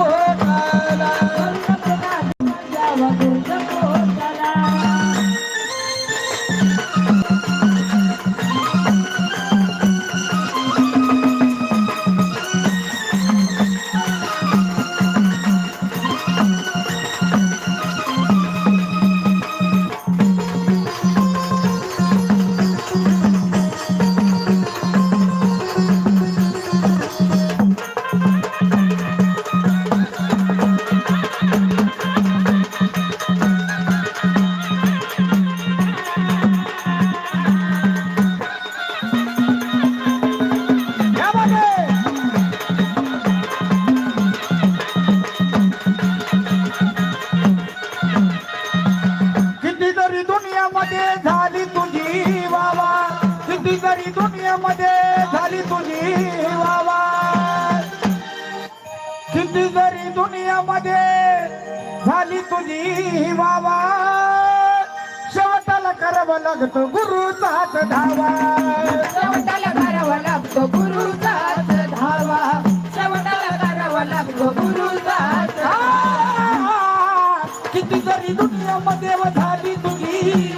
Oh, दुनियामध्ये झाली तुझी वावा किती जरी दुनियामध्ये झाली तुझी वावा शेवटाला करावं लागतो गुरुचा धावा. शेवटाला करावं लागतो गुरुचा धावा. शेवटाला करावं लागतो गुरुचा किती जरी दुनियामध्ये झाली तुझी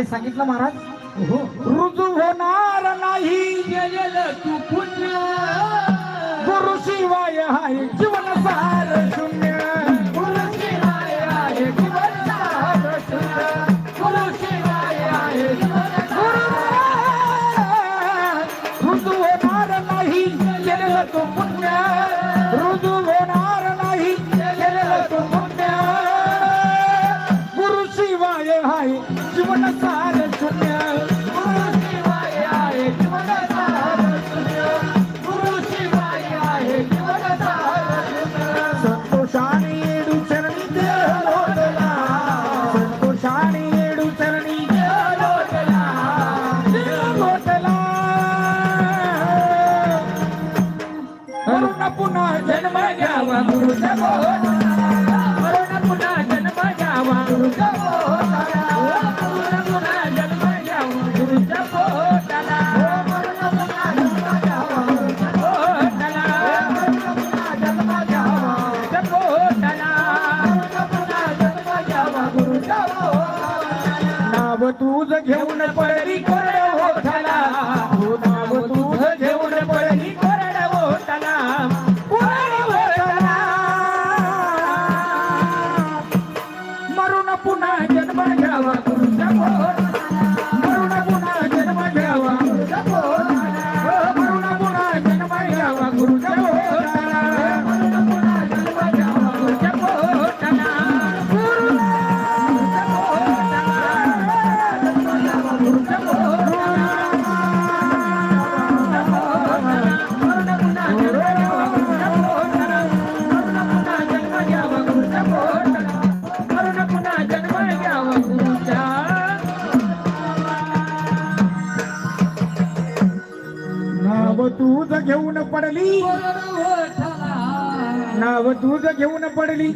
काय सांगितलं महाराज? रुजू होणार नाही. गुरु शिवाय हाय जीवन सहा पुन्हा जन्म घ्यावा गुरु पुन्हा जन्म घ्यावा गुरु दूध घेऊन पडली. नाव तुझ घेऊन पडली.